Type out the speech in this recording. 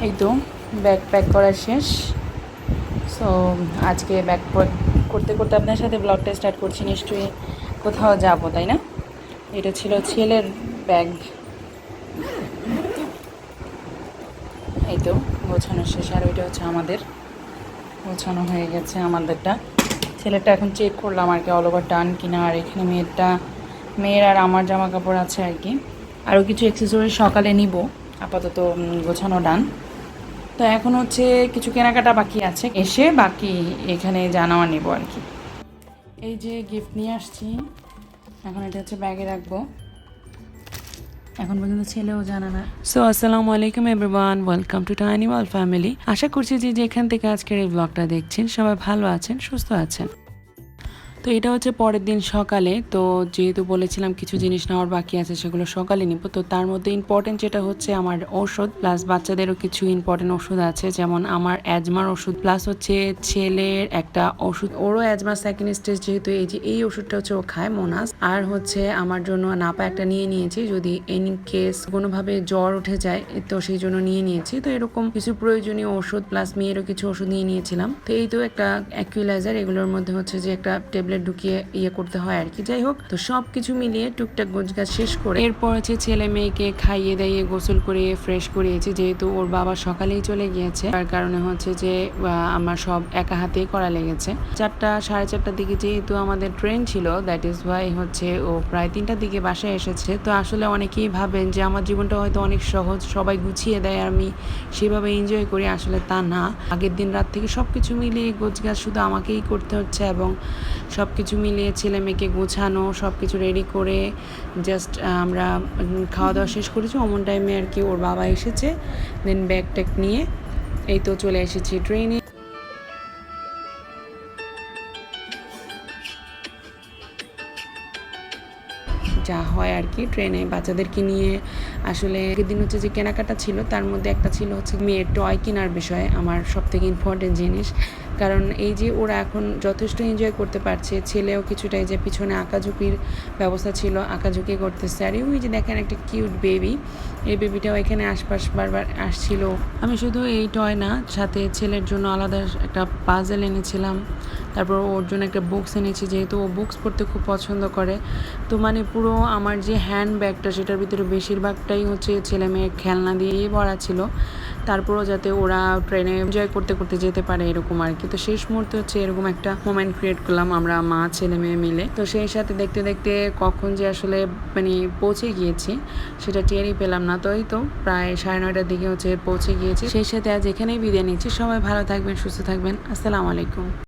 এই তো bag pack করা শেষ। সো আজকে ব্যাগ করতে করতে আপনার সাথে ব্লগটা স্টার্ট করছি, নিশ্চয়ই কোথাও যাব, তাই না? এটা ছিল ছেলের ব্যাগ এই তো, গোছানো শেষ, আর ওইটা হচ্ছে আমাদের। গোছানো হয়ে গেছে আমাদেরটা। ছেলেটা এখন চেক করলাম আর কি অল ওভার ডান কিনা, আর এখানে মেয়েরটা, মেয়ের আর আমার জামা কাপড় আছে আর কি। আরও কিছু অ্যাক্সেসরি সকালে নিব। আপাতত গোছানো ডান তো এখন হচ্ছে কিছু কেনাকাটা বাকি আছে। এসে বাকি এখানে জানাওয়া নেব আর কি। এই যে গিফট নিয়ে আসছি। এখন এটা হচ্ছে ব্যাগে রাখব। এখন পর্যন্ত ছেলেও জানে না। সো আসসালামু আলাইকুম everyone welcome to tiny wall family আশা করছি যে যেখান থেকে আজকের এই ব্লগটা দেখছেন, সবাই ভালো আছেন, সুস্থ আছেন। তো এটা হচ্ছে পরের দিন সকালে। তো যেহেতু বলেছিলাম কিছু জিনিস নেওয়ার বাকি আছে, সেগুলো সকালে নিব। তো তার মধ্যে ইম্পর্টেন্ট যেটা হচ্ছে আমার ওষুধ প্লাস বাচ্চাদেরও কিছু ইম্পর্টেন্ট ওষুধ আছে। যেমন আমার অ্যাজমার ওষুধ প্লাস হচ্ছে ছেলের একটা ওষুধ ওরও অ্যাজমার সেকেন্ড স্টেজ যেহেতু, এই যে এই ওষুধটা হচ্ছে ও খায় মোনাস আর হচ্ছে আমার জন্য নাপা একটা নিয়ে নিয়েছি, যদি ইন কেস কোনোভাবে জ্বর উঠে যায়, তো সেই জন্য নিয়ে নিয়েছি। তো এরকম কিছু প্রয়োজনীয় ওষুধ প্লাস মেয়েরও কিছু ওষুধ নিয়ে নিয়েছিলাম। তো এই তো একটা অ্যাকুইলাইজার এগুলোর মধ্যে হচ্ছে যে একটা ট্যাবলেট ঢুকিয়ে ইয়ে করতে হয় আর কি। যাই হোক, তো সব কিছু মিলিয়ে টুকটাক গোছগাছ শেষ করে এরপর হচ্ছে ছেলে মেয়েকে খাইয়ে দাইয়ে গোসল করিয়ে ফ্রেশ করিয়েছি, যেহেতু ওর বাবা সকালেই চলে গিয়েছে। তার কারণে হচ্ছে যে আমার সব একা হাতেই করা লেগেছে। চারটা, সাড়ে চারটার দিকে যেহেতু আমাদের ট্রেন ছিল দ্যাট ইজ ওয়াই হচ্ছে ও প্রায় তিনটার দিকে বাসায় এসেছে। তো আসলে অনেকেই ভাবেন যে, আমার জীবনটা হয়তো অনেক সহজ, সবাই গুছিয়ে দেয় আর আমি সেভাবে এনজয় করি। আসলে তা না। আগের দিন রাত থেকে সব কিছু মিলিয়ে গোছগাছ শুধু আমাকেই করতে হচ্ছে এবং সব কিছু মিলিয়ে ছেলে মেয়েকে গোছানো সব কিছু রেডি করে জাস্ট আমরা খাওয়া দাওয়া শেষ করেছি। অমন টাইমে আর কি ওর বাবা এসেছে দেন ব্যাগ ট্যাগ নিয়ে এই তো চলে এসেছি ট্রেনে যা হয় আর কি ট্রেনে বাচ্চাদেরকে নিয়ে। আসলে আগের দিন হচ্ছে যে কেনাকাটা ছিল, তার মধ্যে একটা ছিল হচ্ছে মেয়ের টয় কেনার বিষয়ে, আমার সব থেকে ইম্পর্টেন্ট জিনিস। কারণ এই যে ওরা এখন যথেষ্ট এনজয় করতে পারছে, ছেলেও কিছুটা এই যে পিছনে আঁকাঝুঁকির ব্যবস্থা ছিল আঁকাঝুঁকি করতেছে। আর ওই যে দেখেন একটা কিউট বেবি এই বেবিটাও এখানে আশপাশ বারবার আসছিল। আমি শুধু এই টয় না, সাথে ছেলের জন্য আলাদা একটা পাজেল এনেছিলাম। তারপর ওর জন্য একটা বুকস এনেছি, যেহেতু ও বুকস পড়তে খুব পছন্দ করে। তো মানে পুরো আমার যে হ্যান্ড ব্যাগটা সেটার ভিতরে বেশিরভাগটাই হচ্ছে ছেলে মেয়ের খেলনা দিয়েই ভরা ছিল। তারপরও যাতে ওরা ট্রেনে এনজয় করতে করতে যেতে পারে এরকম আর কি। তো শেষ মুহূর্তে হচ্ছে এরকম একটা মোমেন্ট ক্রিয়েট করলাম আমরা মা, ছেলে, মেয়ে মিলে। তো সেই সাথে দেখতে দেখতে কখন যে আসলে মানে পৌঁছে গিয়েছি সেটা টেরই পেলাম না। তোই তো প্রায় সাড়ে নয়টার দিকে হচ্ছে পৌঁছে গিয়েছি। সেই সাথে আজ এখানেই বিদায় নিচ্ছি। সবাই ভালো থাকবেন, সুস্থ থাকবেন। আসসালামু আলাইকুম।